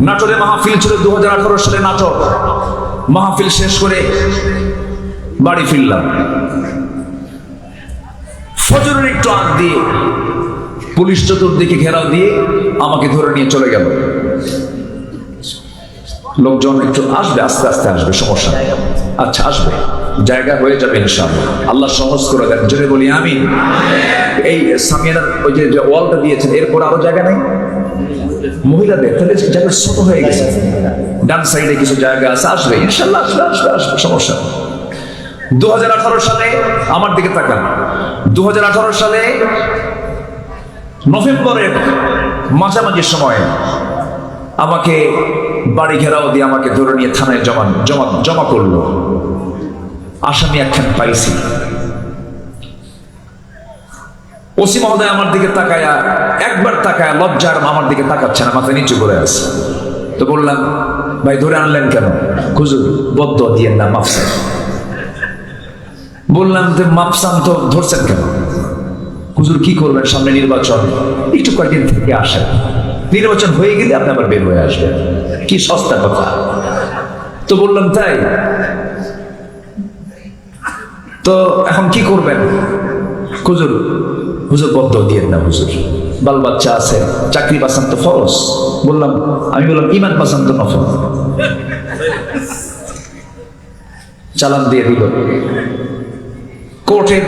নাটোরে মাহফিল ছিল দু হাজার আঠারো সালে নাটক। মাহফিল শেষ করে বাড়ি ফিরলাম। ফজরের একটু আগ দিয়ে পুলিশ চতুর্দিকে ঘেরাও দিয়ে আমাকে ধরে নিয়ে চলে গেল। লোকজন একটু আসবে, আস্তে আস্তে আসবে, সমস্যা। আচ্ছা আসবে। জায়গা হয়ে যাবে ইনশাআল্লাহ। আল্লাহ সহজ করে দেন। জোরে বলি আমি এই সামিয়ানার ওই যে ওয়ালটা দিয়েছেন, এরপর আরও জায়গা নেই? মহিলাদের তাহলে যে জায়গা ছোট হয়ে গেছে। ডান সাইডে কিছু জায়গা আছে আসবে ইনশাল্লাহ আসবে আসবে আসবে সমস্যা দু হাজার আঠারো সালে আমার দিকে তাকান। দুহাজার আঠারো সালে নভেম্বরের মাঝামাঝি সময়ে আমাকে বাড়ি ঘেরাও দিয়ে আমাকে ধরে নিয়ে থানায় জমা জমা জমা করল। আসামি একখান পাইছি। ওসি মহোদয় আমার দিকে তাকায়া, একবার তাকায়া লজ্জার আমার দিকে তাকাচ্ছে না মাথা নিচু করে আছে। তো বললাম, ভাই, ধরে আনলেন কেন? খুজুর বদ্ধ দিয়ে না মাফসান বললাম যে মাফসান তো ধরছেন কেন? হুজুর, কি করবেন সামনে নির্বাচন? একটু কয়েকদিন থেকে আসেন। নির্বাচন হয়ে গেলে আপনি আবার বের হয়ে আসবেন। কি সস্তা কথা। তো বললাম, তাই? তো এখন কি করবেন? হুজুর হুজুর বদ্ধ দিয়ে না হুজুর। বাল বাচ্চা আছে, চাকরি বাঁচান তো ফরজ। বললাম, আমি বললাম ইমান বাঁচান তো নফল। চালান দিয়ে দিল। কোর্টের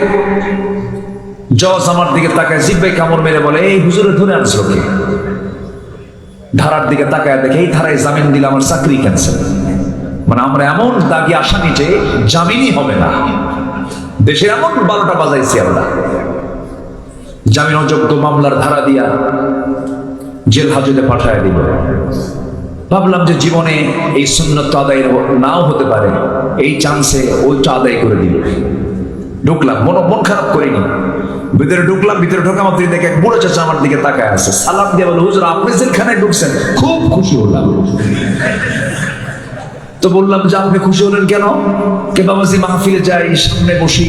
জজ আমার দিকে তাকায়, জিব্বে কামড় মেরে বলে, এই হুজুরে ধরে আনছো কে? ধারার দিকে তাকায় দেখে, এই ধারায় জামিন দিলে আমার চাকরি ক্যান্সেল মানে আমরা এমন দাগি আসামি যে জামিনই হবে না। দেশে এমন বারোটা বাজাইছি আমরা জামিন অযোগ্য মামলার ধারা দিয়া জেল হাজতে পাঠায় দিল। ভাবলাম যে জীবনে এই সুন্নত আদায় নাও হতে পারে, এই চান্সে ওইটা আদায় করে দিল। ঢুকলাম, মন মন খারাপ করিনি। ভিতরে ঢুকলাম, ভিতরে ঢোকা মাত্র দেখে এক বুড়ো চাচা আমার দিকে তাকায় আছে। সালাম দিয়ে বলে, হুজুর, আপনি যেখানে ঢুকছেন? খুব খুশি হলাম। তো বললাম, যে আপনি খুশি হলেন কেন? কে বাবাজি, মাহফিলে যাই, সামনে বসি।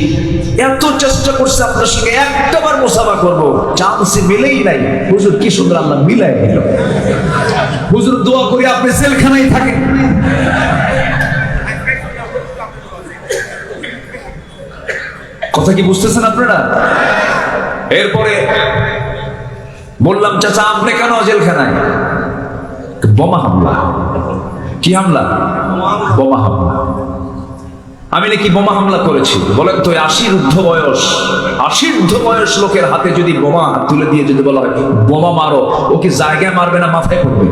এত চেষ্টা করছে আপনার সঙ্গে, একটাবার মোসাফা করব। চান্স মিলেই নাই। হুজুর, কি সুন্দর আল্লাহ মিলাই দিল। হুজুর, দোয়া করি আপনি জেলখানায় থাকেন। কথা কি বুঝতেছেন আপনারা? এরপরে বললাম, চাচা, আপনি কেন জেলখানায়? বোমা হামলা। কি হামলা? বোমা হামলা। আমি নাকি বোমা হামলা করেছি, বলেন তো আশির ঊর্ধ্ব বয়স, আশির ঊর্ধ্ব বয়স লোকের হাতে যদি বোমা তুলে দিয়ে যদি বলা হয়, বোমা মারো ও কি জায়গায় মারবে না, মাথায় পড়বে।